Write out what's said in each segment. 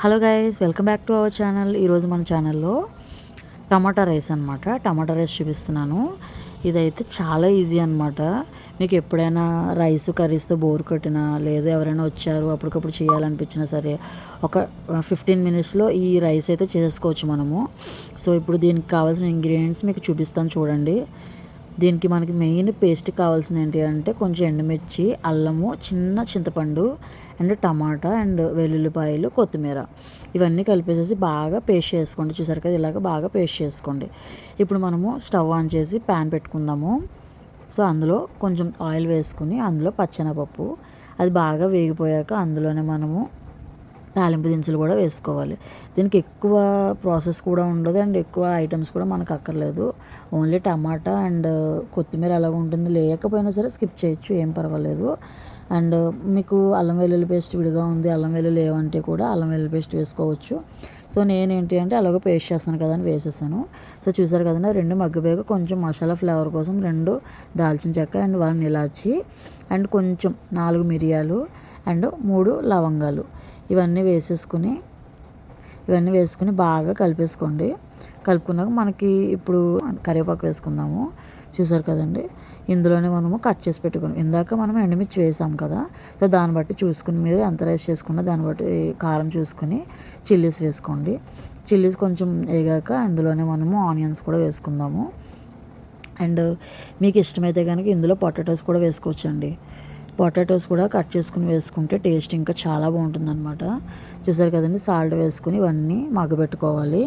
Hello guys welcome back to our channel ఈరోజు మన ఛానల్లో టమాటా రైస్ అనమాట టమాటా రైస్ చూపిస్తున్నాను. ఇదైతే చాలా ఈజీ అనమాట మీకు ఎప్పుడైనా రైస్ కర్రీస్తో బోర్ కొట్టినా లేదు ఎవరైనా వచ్చారు అప్పటికప్పుడు చేయాలనిపించినా సరే ఒక ఫిఫ్టీన్ మినిట్స్లో ఈ రైస్ అయితే చేసుకోవచ్చు మనము. సో ఇప్పుడు దీనికి కావాల్సిన ఇంగ్రీడియంట్స్ మీకు చూపిస్తాను చూడండి. దీనికి మనకి మెయిన్ పేస్ట్ కావాల్సింది ఏంటి అంటే కొంచెం ఎండుమిర్చి అల్లము చిన్న చింతపండు అండ్ టమాటా అండ్ వెల్లుల్లిపాయలు కొత్తిమీర. ఇవన్నీ కలిపేసేసి బాగా పేస్ట్ చేసుకోండి. చూసారు కదా ఇలాగ బాగా పేస్ట్ చేసుకోండి. ఇప్పుడు మనము స్టవ్ ఆన్ చేసి ప్యాన్ పెట్టుకుందాము. సో అందులో కొంచెం ఆయిల్ వేసుకుని అందులో పచ్చెనపప్పు. అది బాగా వేగిపోయాక అందులోనే మనము తాలింపు దినుసులు కూడా వేసుకోవాలి. దీనికి ఎక్కువ ప్రాసెస్ కూడా ఉండదు అండ్ ఎక్కువ ఐటమ్స్ కూడా మనకు అక్కర్లేదు. ఓన్లీ టమాటా అండ్ కొత్తిమీర అలాగ ఉంటుంది. లేకపోయినా సరే స్కిప్ చేయొచ్చు ఏం పర్వాలేదు. అండ్ మీకు అల్లం వెల్లుల్లి పేస్ట్ విడిగా ఉంది అల్లం వెల్లుల్లి లేవంటే కూడా అల్లం వెల్లుల్లి పేస్ట్ వేసుకోవచ్చు. సో నేనేంటి అంటే అలాగే పేస్ట్ చేస్తాను కదా అని వేసేసాను. సో చూసారు కదండి రెండు మగ్గబేగ కొంచెం మసాలా ఫ్లేవర్ కోసం రెండు దాల్చిన చెక్క అండ్ వన్ ఇలాచి అండ్ కొంచెం నాలుగు మిరియాలు అండ్ మూడు లవంగాలు. ఇవన్నీ వేసేసుకుని ఇవన్నీ వేసుకుని బాగా కలిపేసుకోండి. కలుపుకున్నాక మనకి ఇప్పుడు కరివేపాకు వేసుకుందాము. చూసారు కదండి? ఇందులోనే మనము కట్ చేసి పెట్టుకున్నాం. ఇందాక మనం ఎండుమిర్చి వేసాం కదా? సో దాన్ని బట్టి చూసుకుని మీరు ఎంత రైస్ చేసుకున్నా దాన్ని బట్టి కారం చూసుకుని చిల్లీస్ వేసుకోండి. చిల్లీస్ కొంచెం వేగాక ఇందులోనే మనము ఆనియన్స్ కూడా వేసుకుందాము. అండ్ మీకు ఇష్టమైతే కనుక ఇందులో పొటాటోస్ కూడా వేసుకోవచ్చండి. పొటాటోస్ కూడా కట్ చేసుకుని వేసుకుంటే టేస్ట్ ఇంకా చాలా బాగుంటుంది అనమాట చూసారు కదండి సాల్ట్ వేసుకుని ఇవన్నీ మగ్గబెట్టుకోవాలి.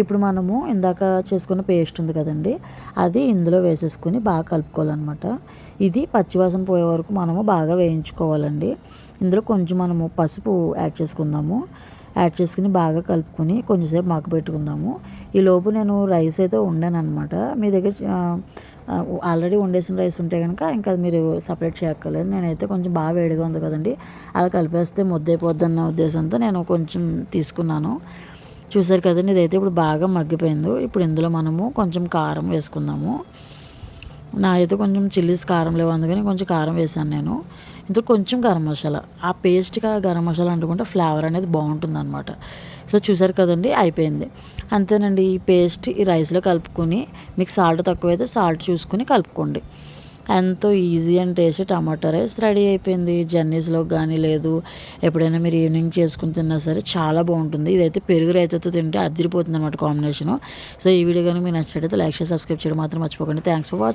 ఇప్పుడు మనము ఇందాక చేసుకున్న పేస్ట్ ఉంది కదండి అది ఇందులో వేసేసుకుని బాగా కలుపుకోవాలన్నమాట. ఇది పచ్చివాసన పోయే వరకు మనము బాగా వేయించుకోవాలండి. ఇందులో కొంచెం మనము పసుపు యాడ్ చేసుకుందాము. యాడ్ చేసుకుని బాగా కలుపుకొని కొంచెంసేపు మగ్గ పెట్టుకుందాము ఈ లోపు నేను రైస్ అయితే వండాను అనమాట మీ దగ్గర ఆల్రెడీ వండేసిన రైస్ ఉంటే కనుక ఇంకా మీరు సపరేట్ చేయక్కర్లేదు. నేనైతే కొంచెం బాగా వేడిగా ఉంది కదండి. అలా కలిపేస్తే ముద్దైపోద్దన్న ఉద్దేశంతో నేను కొంచెం తీసుకున్నాను. చూసారు కదండి ఇదైతే ఇప్పుడు బాగా మగ్గిపోయింది. ఇప్పుడు ఇందులో మనము కొంచెం కారం వేసుకుందాము. నా అయితే కొంచెం చిల్లీస్ కారం లేవు అందుకని కొంచెం కారం వేసాను నేను. ఇందులో కొంచెం గరం మసాలా. ఆ పేస్ట్గా గరం మసాలా అంటుకుంటే ఫ్లేవర్ అనేది బాగుంటుంది అనమాట సో చూసారు కదండి అయిపోయింది. అంతేనండి ఈ పేస్ట్ ఈ రైస్లో కలుపుకొని మీకు సాల్ట్ తక్కువైతే సాల్ట్ చూసుకుని కలుపుకోండి. ఎంతో easy and taste tomato rice ready అయిపోయింది. జర్నీస్లో కానీ లేదు ఎప్పుడైనా మీరు ఈవినింగ్ చేసుకుని తిన్నా సరే చాలా బాగుంటుంది. ఇదైతే పెరుగు రైతాతో తింటే అదిరిపోతుంది అనమాట కాంబినేషను సో ఈ వీడియో కానీ మీకు నచ్చినట్టయితే లైక్ చేసి సబ్స్క్రైబ్ చేయడం మాత్రం మర్చిపోకండి. Thanks for watching